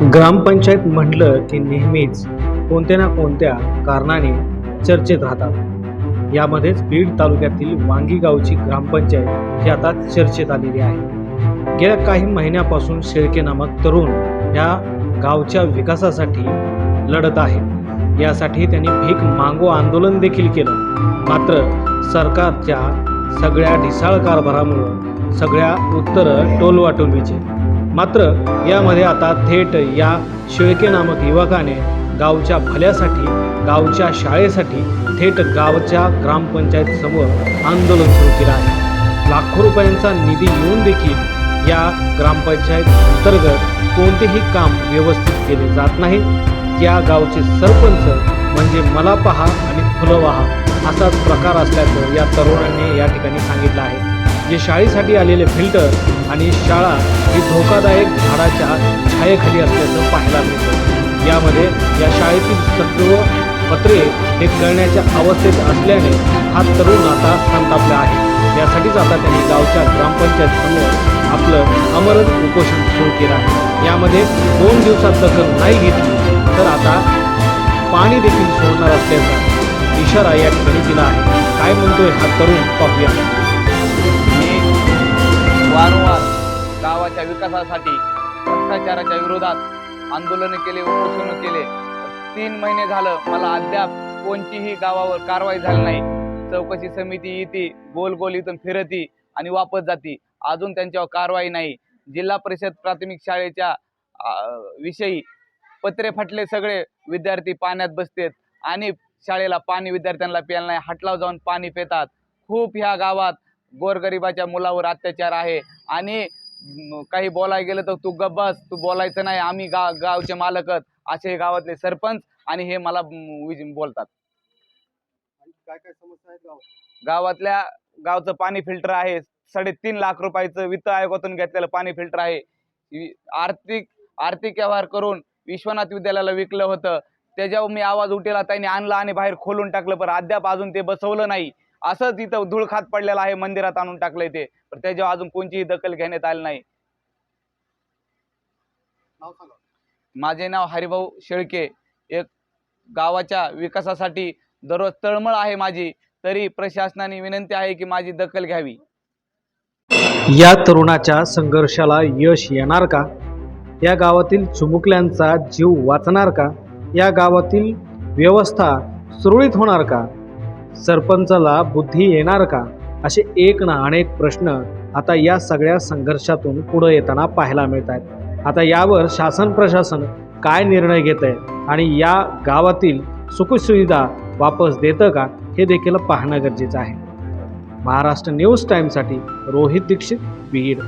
ग्रामपंचायत म्हटलं की नेहमीच कोणत्या ना कोणत्या कारणाने चर्चेत राहतात. यामध्येच बीड तालुक्यातील वांगी गावची ग्रामपंचायत ही आता चर्चेत आलेली आहे. गेल्या काही महिन्यापासून शेळके नामक तरुण या गावच्या विकासासाठी लढत आहे. यासाठी त्यांनी भीक मागो आंदोलन देखील केलं. मात्र सरकारच्या सगळ्या ढिसाळ कारभारामुळं सगळ्या उत्तरं टोलवाटोलवीचे मात्र यामध्ये आता थेट या शिळके नामक युवकाने गावच्या भल्यासाठी गावच्या शाळेसाठी थेट गावच्या ग्रामपंचायत समोर आंदोलन सुरू केलं आहे. लाखो रुपयांचा निधी येऊन देखील या ग्रामपंचायत अंतर्गत कोणतेही काम व्यवस्थित केले जात नाही. या गावचे सरपंच म्हणजे मला पहा आणि फुलं वाहा असाच प्रकार असल्याचं या तरुणांनी या ठिकाणी सांगितलं आहे. जे शाळेसाठी आलेले फिल्टर आणि शाळा ही धोकादायक झाडाच्या छायेखाली असल्याचं पाहायला मिळतं. यामध्ये या शाळेतील सर्व पत्रे हे गळण्याच्या अवस्थेत असल्याने हा तरुण आता संतापला आहे. यासाठीच आता त्यांनी गावच्या ग्रामपंचायत समोर आपलं अमरण उपोषण सुरू केलं आहे. यामध्ये दोन दिवसात दखल नाही घेतली तर आता पाणी देखील सोडणार असल्याचा इशारा या ठिकाणी दिला आहे. काय म्हणतोय हा तरुण पाहूया. गावाच्या विकासासाठी भ्रष्टाचाराच्या विरोधात आंदोलन केले उपोषण केले. तीन महिने झालं मला अद्याप कोणतीही गावावर कारवाई झाली नाही. चौकशी समिती येते गोल गोल इथून फिरती आणि वापस जाती. अजून त्यांच्यावर कारवाई नाही. जिल्हा परिषद प्राथमिक शाळेच्या विषयी पत्रे फाटले सगळे. विद्यार्थी पाण्यात बसतेत आणि शाळेला पाणी विद्यार्थ्यांना प्यायला नाही हटलाव जाऊन पाणी पितात. खूप ह्या गावात गोरगरिबाच्या मुलावर अत्याचार आहे आणि काही बोलायला गेलं तर तू गब्बस तू बोलायचं नाही आम्ही गा गावचे मालकच असे हे गावातले सरपंच आणि हे मला बोलतात. काय काय समस्या आहेत गावात? गावातल्या गावचं पाणी फिल्टर आहे. साडेतीन लाख रुपयाचं वित्त आयोगातून घेतलेलं पाणी फिल्टर आहे. आर्थिक आर्थिक व्यवहार करून विश्वनाथ विद्यालयाला विकलं होतं. त्याच्यावर मी आवाज उठेला त्यांनी आणलं आणि बाहेर खोलून टाकलं पण अद्याप अजून ते बसवलं नाही. असंच इथं धूळ खात पडलेलं आहे मंदिरात आणून टाकलंय ते. पण त्याच्यावर अजून कोणतीही दखल घेण्यात आली नाही. माझे नाव हरिभाऊ शेळके. एक गावाच्या विकासासाठी दररोज तळमळ आहे माझी. तरी प्रशासनाने विनंती आहे की माझी दखल घ्यावी. या तरुणाच्या संघर्षाला यश येणार का? या गावातील चुमुकल्यांचा जीव वाचणार का? या गावातील व्यवस्था सुरळीत होणार का? सरपंचाला बुद्धी येणार का? असे एक ना अनेक प्रश्न आता या सगळ्या संघर्षातून पुढे येताना पाहायला मिळत आहेत आता यावर शासन प्रशासन काय निर्णय घेत आहे आणि या गावातील सुखसुविधा वापस देतं का हे देखील पाहणं गरजेचं आहे. महाराष्ट्र न्यूज टाईमसाठी रोहित दीक्षित बीड.